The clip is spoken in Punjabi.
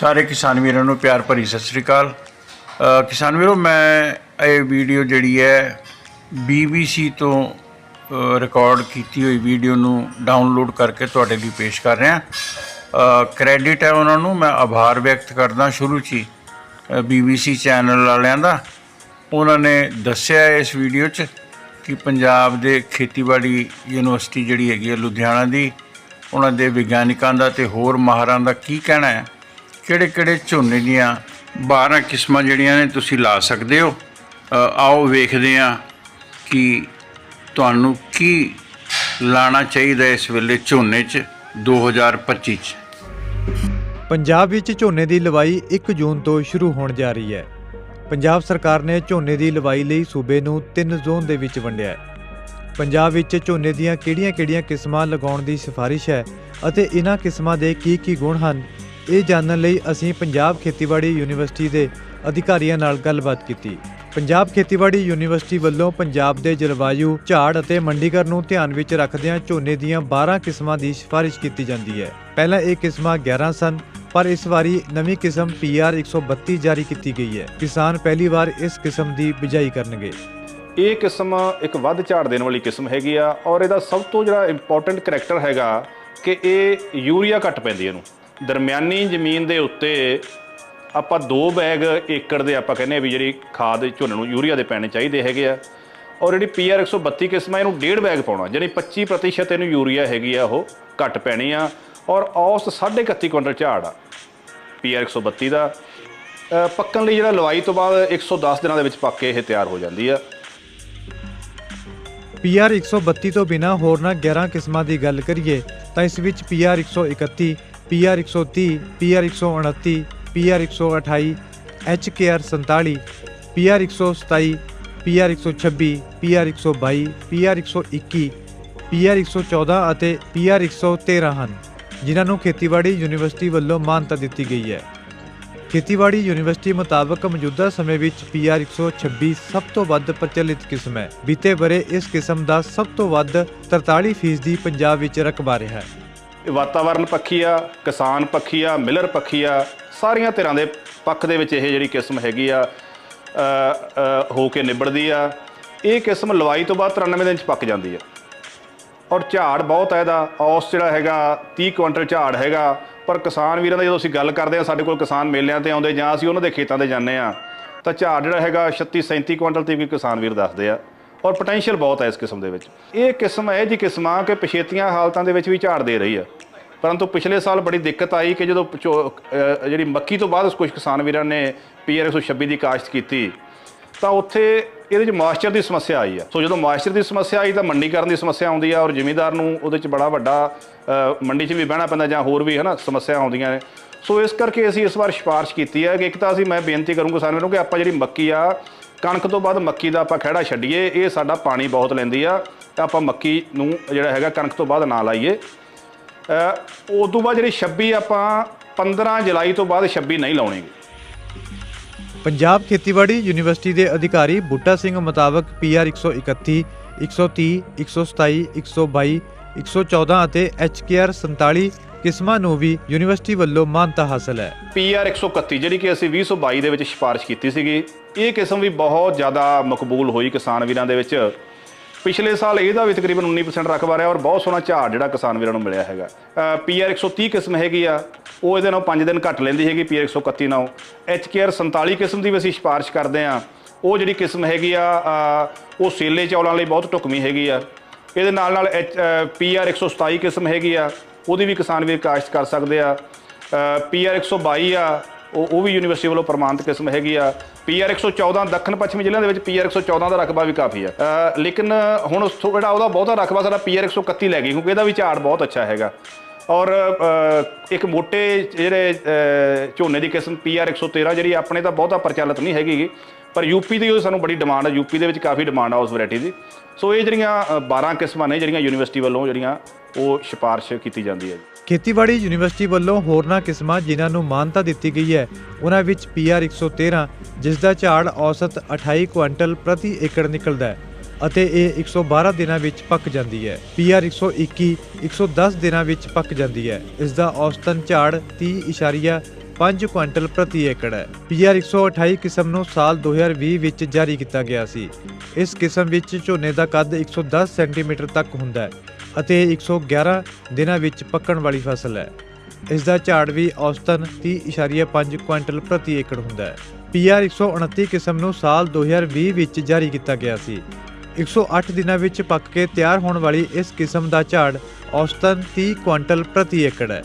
ਸਾਰੇ ਕਿਸਾਨ ਵੀਰਾਂ ਨੂੰ ਪਿਆਰ ਭਰੀ ਸਤਿ ਸ੍ਰੀ ਅਕਾਲ। ਕਿਸਾਨ ਵੀਰੋ ਮੈਂ ਇਹ ਵੀਡੀਓ ਜਿਹੜੀ ਹੈ BBC ਤੋਂ ਰਿਕਾਰਡ ਕੀਤੀ ਹੋਈ ਵੀਡੀਓ ਨੂੰ ਡਾਊਨਲੋਡ ਕਰਕੇ ਤੁਹਾਡੇ ਲਈ ਪੇਸ਼ ਕਰ ਰਿਹਾ। ਕ੍ਰੈਡਿਟ ਹੈ ਉਹਨਾਂ ਨੂੰ ਮੈਂ ਆਭਾਰ ਵਿਅਕਤ ਕਰਦਾ ਸ਼ੁਰੂ 'ਚ ਹੀ ਅ, BBC ਚੈਨਲ ਵਾਲਿਆਂ ਦਾ। ਉਹਨਾਂ ਨੇ ਦੱਸਿਆ ਇਸ ਵੀਡੀਓ 'ਚ ਕਿ ਪੰਜਾਬ ਦੇ ਖੇਤੀਬਾੜੀ ਯੂਨੀਵਰਸਿਟੀ ਜਿਹੜੀ ਹੈਗੀ ਹੈ ਲੁਧਿਆਣਾ ਦੀ ਉਹਨਾਂ ਦੇ ਵਿਗਿਆਨਿਕਾਂ ਦਾ ਤੇ ਹੋਰ ਮਾਹਰਾਂ ਦਾ ਕੀ ਕਹਿਣਾ ਹੈ? ਕਿਹੜੇ ਕਿਹੜੇ ਝੋਨੇ ਦੀਆਂ 12 ਕਿਸਮਾਂ ਜਿਹੜੀਆਂ ਨੇ ਤੁਸੀਂ ਲਾ ਸਕਦੇ ਹੋ? ਆਓ ਵੇਖਦੇ ਹਾਂ ਕਿ ਤੁਹਾਨੂੰ ਕੀ ਲਾਣਾ ਚਾਹੀਦਾ ਇਸ ਵੇਲੇ ਝੋਨੇ 'ਚ 2025 'ਚ। ਪੰਜਾਬ ਵਿੱਚ ਝੋਨੇ ਦੀ ਲਵਾਈ 1 ਜੂਨ ਤੋਂ ਸ਼ੁਰੂ ਹੋਣ ਜਾ ਰਹੀ ਹੈ। ਪੰਜਾਬ ਸਰਕਾਰ ਨੇ ਝੋਨੇ ਦੀ ਲਵਾਈ ਲਈ ਸੂਬੇ ਨੂੰ ਤਿੰਨ ਜ਼ੋਨ ਦੇ ਵਿੱਚ ਵੰਡਿਆ ਹੈ। ਪੰਜਾਬ ਵਿੱਚ ਝੋਨੇ ਦੀਆਂ ਕਿਹੜੀਆਂ-ਕਿਹੜੀਆਂ ਕਿਸਮਾਂ ਲਗਾਉਣ ਦੀ ਸਿਫਾਰਿਸ਼ ਹੈ ਅਤੇ ਇਹਨਾਂ ਕਿਸਮਾਂ ਦੇ ਕੀ-ਕੀ ਗੁਣ ਹਨ? ਇਹ ਜਾਣਨ ਲਈ ਅਸੀਂ ਪੰਜਾਬ ਖੇਤੀਬਾੜੀ ਯੂਨੀਵਰਸਿਟੀ ਦੇ ਅਧਿਕਾਰੀਆਂ ਨਾਲ ਗੱਲਬਾਤ ਕੀਤੀ। ਪੰਜਾਬ ਖੇਤੀਬਾੜੀ ਯੂਨੀਵਰਸਿਟੀ ਵੱਲੋਂ ਪੰਜਾਬ ਦੇ ਜਲਵਾਯੂ, ਝਾੜ ਅਤੇ ਮੰਡੀਕਰ ਨੂੰ ਧਿਆਨ ਵਿੱਚ ਰੱਖਦਿਆਂ ਝੋਨੇ ਦੀਆਂ 12 ਕਿਸਮਾਂ ਦੀ ਸਿਫਾਰਿਸ਼ ਕੀਤੀ ਜਾਂਦੀ ਹੈ। ਪਹਿਲਾਂ ਇਹ ਕਿਸਮਾਂ 11 ਸਨ, ਪਰ ਇਸ ਵਾਰੀ ਨਵੀਂ ਕਿਸਮ PR 132 ਜਾਰੀ ਕੀਤੀ ਗਈ ਹੈ। ਕਿਸਾਨ ਪਹਿਲੀ ਵਾਰ ਇਸ ਕਿਸਮ ਦੀ ਬਿਜਾਈ ਕਰਨਗੇ। ਇਹ ਕਿਸਮ ਇੱਕ ਵੱਧ ਝਾੜ ਦੇਣ ਵਾਲੀ ਕਿਸਮ ਹੈਗੀ ਆ ਔਰ ਇਹਦਾ ਸਭ ਤੋਂ ਜਿਹੜਾ ਇੰਪੋਰਟੈਂਟ ਕਰੈਕਟਰ ਹੈਗਾ ਕਿ ਇਹ ਯੂਰੀਆ ਘੱਟ ਪੈਂਦੀ ਇਹਨੂੰ। ਦਰਮਿਆਨੀ ਜ਼ਮੀਨ ਦੇ ਉੱਤੇ ਆਪਾਂ ਦੋ ਬੈਗ ਏਕੜ ਦੇ ਆਪਾਂ ਕਹਿੰਦੇ ਆ ਵੀ ਜਿਹੜੀ ਖਾਦ ਝੋਨੇ ਨੂੰ ਯੂਰੀਆ ਦੇ ਪੈਣੇ ਚਾਹੀਦੇ ਹੈਗੇ ਆ। ਔਰ ਜਿਹੜੀ PR 132 ਕਿਸਮ ਆ ਇਹਨੂੰ ਡੇਢ ਬੈਗ ਪਾਉਣਾ ਯਾਨੀ 25% ਇਹਨੂੰ ਯੂਰੀਆ ਹੈਗੀ ਆ, ਉਹ ਘੱਟ ਪੈਣੀ ਆ। ਔਰ ਔਸਤ 31.5 ਕੁਇੰਟਲ ਝਾੜ ਆ PR 132 ਦਾ। ਪੱਕਣ ਲਈ ਜਿਹੜਾ ਲਵਾਈ ਤੋਂ ਬਾਅਦ 110 ਦਿਨਾਂ ਦੇ ਵਿੱਚ ਪੱਕ ਕੇ ਇਹ ਤਿਆਰ ਹੋ ਜਾਂਦੀ ਆ। PR 132 ਤੋਂ ਬਿਨਾ ਹੋਰਨਾਂ 11 ਕਿਸਮਾਂ ਦੀ ਗੱਲ ਕਰੀਏ, ਤਾਂ ਇਸ ਵਿੱਚ PR 131 PR 130 PR 129 PR 128 HKR 47 PR 127 PR 126 PR 122 PR 121 PR 114 ਅਤੇ PR 113 ਹਨ ਜਿਨ੍ਹਾਂ ਨੂੰ ਖੇਤੀਬਾੜੀ ਯੂਨੀਵਰਸਿਟੀ ਵੱਲੋਂ ਮਾਨਤਾ ਦਿੱਤੀ ਗਈ ਹੈ ਖੇਤੀਬਾੜੀ ਯੂਨੀਵਰਸਿਟੀ ਮੁਤਾਬਕ ਮੌਜੂਦਾ ਸਮੇਂ ਵਿੱਚ PR 126 ਸਭ ਤੋਂ ਵੱਧ ਪ੍ਰਚਲਿਤ ਕਿਸਮ ਹੈ ਬੀਤੇ ਬਰੇ ਇਸ ਕਿਸਮ ਦਾ ਸਭ ਤੋਂ ਵੱਧ 43% ਪੰਜਾਬ ਵਿੱਚ ਰਕਬਾ ਰਿਹਾ ਹੈ ਇਹ ਵਾਤਾਵਰਣ ਪੱਖੀ ਆ, ਕਿਸਾਨ ਪੱਖੀ ਆ, ਮਿਲਰ ਪੱਖੀ ਆ, ਸਾਰੀਆਂ ਧਿਰਾਂ ਦੇ ਪੱਖ ਦੇ ਵਿੱਚ ਇਹ ਜਿਹੜੀ ਕਿਸਮ ਹੈਗੀ ਆ ਹੋ ਕੇ ਨਿਬੜਦੀ ਆ। ਇਹ ਕਿਸਮ ਲਵਾਈ ਤੋਂ ਬਾਅਦ 93 ਦਿਨ ਚ ਪੱਕ ਜਾਂਦੀ ਆ। ਔਰ ਝਾੜ ਬਹੁਤ ਹੈ ਇਹਦਾ। ਔਸ ਜਿਹੜਾ ਹੈਗਾ 30 ਕੁਇੰਟਲ ਝਾੜ ਹੈਗਾ। ਪਰ ਕਿਸਾਨ ਵੀਰਾਂ ਦਾ ਜਦੋਂ ਅਸੀਂ ਗੱਲ ਕਰਦੇ ਆ, ਸਾਡੇ ਕੋਲ ਕਿਸਾਨ ਮੇਲਿਆਂ ਤੇ ਆਉਂਦੇ ਜਾਂ ਅਸੀਂ ਉਹਨਾਂ ਦੇ ਖੇਤਾਂ ਤੇ ਜਾਂਦੇ ਆ, ਤਾਂ ਝਾੜ ਜਿਹੜਾ ਹੈਗਾ 36 37 ਕੁਇੰਟਲ ਤੇ ਵੀ ਕਿਸਾਨ ਵੀਰ ਦੱਸਦੇ ਆ। ਔਰ ਪੋਟੈਂਸ਼ੀਅਲ ਬਹੁਤ ਹੈ ਇਸ ਕਿਸਮ ਦੇ ਵਿੱਚ। ਇਹ ਕਿਸਮ ਹੈ ਜੀ ਕਿਸਮਾਂ ਕਿ ਪਛੇਤੀਆਂ ਹਾਲਤਾਂ ਦੇ ਵਿੱਚ ਵੀ ਝਾੜ ਦੇ ਰਹੀ ਆ। ਪਰੰਤੂ ਪਿਛਲੇ ਸਾਲ ਬੜੀ ਦਿੱਕਤ ਆਈ ਕਿ ਜਦੋਂ ਪਚੋ- ਜਿਹੜੀ ਮੱਕੀ ਤੋਂ ਬਾਅਦ ਕੁਝ ਕਿਸਾਨ ਵੀਰਾਂ ਨੇ ਪੀਆਰ 126 ਦੀ ਕਾਸ਼ਤ ਕੀਤੀ, ਤਾਂ ਉੱਥੇ ਇਹਦੇ ਚ ਮਾਸਟਰ ਦੀ ਸਮੱਸਿਆ ਆਈ ਆ। ਸੋ ਜਦੋਂ ਮਾਸਟਰ ਦੀ ਸਮੱਸਿਆ ਆਈ ਤਾਂ ਮੰਡੀਕਰਨ ਦੀ ਸਮੱਸਿਆ ਆਉਂਦੀ ਆ ਔਰ ਜ਼ਿਮੀਦਾਰ ਨੂੰ ਉਹਦੇ ਚ ਬੜਾ ਵੱਡਾ ਮੰਡੀ 'ਚ ਵੀ ਬਹਿਣਾ ਪੈਂਦਾ ਜਾਂ ਹੋਰ ਵੀ ਹਨਾ ਸਮੱਸਿਆ ਆਉਂਦੀਆਂ ਨੇ। ਸੋ ਇਸ ਕਰਕੇ ਅਸੀਂ ਇਸ ਵਾਰ ਸਿਫਾਰਿਸ਼ ਕੀਤੀ ਹੈ ਕਿ ਇੱਕ ਤਾਂ ਅਸੀਂ ਮੈਂ ਬੇਨਤੀ ਕਰੂੰਗਾ ਸਾਨੂੰ ਕਿ ਆਪਾਂ ਜਿਹੜੀ ਮੱਕੀ ਆ ਕਣਕ ਤੋਂ ਬਾਅਦ ਮੱਕੀ ਦਾ ਆਪਾਂ ਖਹਿੜਾ ਛੱਡੀਏ ਇਹ ਸਾਡਾ ਪਾਣੀ ਬਹੁਤ ਲੈਂਦੀ ਆ ਤਾਂ ਆਪਾਂ ਮੱਕੀ ਨੂੰ ਜਿਹੜਾ ਹੈਗਾ ਕਣਕ ਤੋਂ ਬਾਅਦ ਨਾ ਲਾਈਏ। ਅ, ਉਸ ਤੋਂ ਬਾਅਦ ਜਿਹੜੀ 26 ਆਪਾਂ 15 ਜੁਲਾਈ ਤੋਂ ਬਾਅਦ 26 ਨਹੀਂ ਲਾਉਣੀ। ਪੰਜਾਬ ਖੇਤੀਬਾੜੀ ਯੂਨੀਵਰਸਿਟੀ ਦੇ ਅਧਿਕਾਰੀ ਬੂਟਾ ਸਿੰਘ ਮੁਤਾਬਕ PR 131 130 127 122 114 ਅਤੇ HKR 47 ਕਿਸਮਾਂ ਨੂੰ ਵੀ ਯੂਨੀਵਰਸਿਟੀ ਵੱਲੋਂ ਮਾਨਤਾ ਹਾਸਲ ਹੈ। PR 131 ਜਿਹੜੀ ਕਿ ਅਸੀਂ 2022 ਦੇ ਵਿੱਚ ਸਿਫਾਰਿਸ਼ ਕੀਤੀ ਸੀਗੀ ਇਹ ਕਿਸਮ ਵੀ ਬਹੁਤ ਜ਼ਿਆਦਾ ਮਕਬੂਲ ਹੋਈ ਕਿਸਾਨ ਵੀਰਾਂ ਦੇ ਵਿੱਚ। ਪਿਛਲੇ ਸਾਲ ਇਹਦਾ ਵੀ ਤਕਰੀਬਨ 19% ਰਕਬਾ ਰਿਹਾ ਔਰ ਬਹੁਤ ਸੋਹਣਾ ਝਾੜ ਜਿਹੜਾ ਕਿਸਾਨ ਵੀਰਾਂ ਨੂੰ ਮਿਲਿਆ ਹੈਗਾ। ਅ, PR 130 ਕਿਸਮ ਹੈਗੀ ਆ ਉਹ ਇਹਦੇ ਨਾਲ 5 ਦਿਨ ਘੱਟ ਲੈਂਦੀ ਹੈਗੀ PR 131 ਨਾਲ। HKR 47 ਕਿਸਮ ਦੀ ਵੀ ਅਸੀਂ ਸਿਫਾਰਿਸ਼ ਕਰਦੇ ਆ ਉਹ ਜਿਹੜੀ ਕਿਸਮ ਹੈਗੀ ਆ ਉਹ ਸੇਲੇ ਚੌਲਾਂ ਲਈ ਬਹੁਤ ਢੁਕਵੀਂ ਹੈਗੀ ਆ। ਇਹਦੇ ਨਾਲ ਨਾਲ PR 127 ਕਿਸਮ ਹੈਗੀ ਆ। ਉਹਦੀ ਵੀ ਕਿਸਾਨ ਵੀਰ ਕਾਸ਼ਤ ਕਰ ਸਕਦੇ ਆ। ਪੀਆਰ 122 ਆ, ਉਹ ਉਹ ਵੀ ਯੂਨੀਵਰਸਿਟੀ ਵੱਲੋਂ ਪ੍ਰਮਾਣਿਤ ਕਿਸਮ ਹੈਗੀ ਆ। ਪੀਆਰ 114 ਦੱਖਣ ਪੱਛਮੀ ਜ਼ਿਲ੍ਹਿਆਂ ਦੇ ਵਿੱਚ ਪੀਆਰ 114 ਦਾ ਰਕਬਾ ਵੀ ਕਾਫੀ ਆ। ਲੇਕਿਨ ਹੁਣ ਥੋੜਾ ਉਹਦਾ ਬਹੁਤਾ ਰਕਬਾ ਸਾਡਾ ਪੀਆਰ 131 ਲੈ ਗਈ, ਕਿਉਂਕਿ ਇਹਦਾ ਵੀ ਝਾੜ ਬਹੁਤ ਅੱਛਾ ਹੈਗਾ। ਔਰ ਇੱਕ ਮੋਟੇ ਜਿਹੜੇ ਝੋਨੇ ਦੀ ਕਿਸਮ ਪੀਆਰ 113 ਜਿਹੜੀ ਆਪਣੇ ਤਾਂ ਬਹੁਤਾ ਪ੍ਰਚਲਿਤ ਨਹੀਂ ਹੈਗੀ ਗੀ, ਪਰ ਯੂਪੀ ਦੀ ਉਹ ਸਾਨੂੰ ਬੜੀ ਡਿਮਾਂਡ ਹੈ ਯੂਪੀ ਦੇ ਵਿੱਚ ਕਾਫੀ ਡਿਮਾਂਡ ਆ ਉਸ ਵੈਰਾਈਟੀ ਦੀ। ਸੋ ਇਹ ਜਿਹੜੀਆਂ ਅ, 12 ਕਿਸਮਾਂ ਨੇ ਜਿਹੜੀਆਂ ਯੂਨੀਵਰਸਿਟੀ ਵੱਲੋਂ ਜਿਹੜੀਆਂ ਉਹ ਸਿਫਾਰਿਸ਼ ਕੀਤੀ ਜਾਂਦੀ ਹੈ ਜੀ। ਖੇਤੀਬਾੜੀ ਯੂਨੀਵਰਸਿਟੀ ਵੱਲੋਂ ਹੋਰਨਾਂ ਕਿਸਮਾਂ ਜਿਨ੍ਹਾਂ ਨੂੰ ਮਾਨਤਾ ਦਿੱਤੀ ਗਈ ਹੈ ਉਹਨਾਂ ਵਿੱਚ PR 113 ਜਿਸ ਦਾ ਝਾੜ ਔਸਤ 28 ਕੁਇੰਟਲ ਪ੍ਰਤੀ ਏਕੜ ਨਿਕਲਦਾ ਹੈ। ਅਤੇ ਇਹ 112 ਦਿਨਾਂ ਵਿੱਚ ਪੱਕ ਜਾਂਦੀ ਹੈ। PR 121 110 ਦਿਨਾਂ ਵਿੱਚ ਪੱਕ ਜਾਂਦੀ ਹੈ। ਇਸ ਦਾ ਔਸਤਨ ਝਾੜ 30.3 5 ਕੁਇੰਟਲ ਪ੍ਰਤੀ ਏਕੜ ਹੈ। ਪੀਆਰ 128 ਕਿਸਮ ਨੂੰ ਸਾਲ 2020 ਵਿੱਚ ਜਾਰੀ ਕੀਤਾ ਗਿਆ ਸੀ। ਇਸ ਕਿਸਮ ਵਿੱਚ ਝੋਨੇ ਦਾ ਕੱਦ 110 ਸੈਂਟੀਮੀਟਰ ਤੱਕ ਹੁੰਦਾ ਹੈ ਅਤੇ ਇਹ 111 ਦਿਨਾਂ ਵਿੱਚ ਪੱਕਣ ਵਾਲੀ ਫਸਲ ਹੈ। ਇਸ ਦਾ ਝਾੜ ਵੀ ਔਸਤਨ 30.5 ਕੁਇੰਟਲ ਪ੍ਰਤੀ ਏਕੜ ਹੁੰਦਾ ਹੈ। ਪੀਆਰ 129 ਕਿਸਮ ਨੂੰ ਸਾਲ 2020 ਵਿੱਚ ਜਾਰੀ ਕੀਤਾ ਗਿਆ ਸੀ। 108 ਦਿਨਾਂ ਵਿੱਚ ਪੱਕ ਕੇ ਤਿਆਰ ਹੋਣ ਵਾਲੀ ਇਸ ਕਿਸਮ ਦਾ ਝਾੜ ਔਸਤਨ 30 ਕੁਇੰਟਲ ਪ੍ਰਤੀ ਏਕੜ ਹੈ।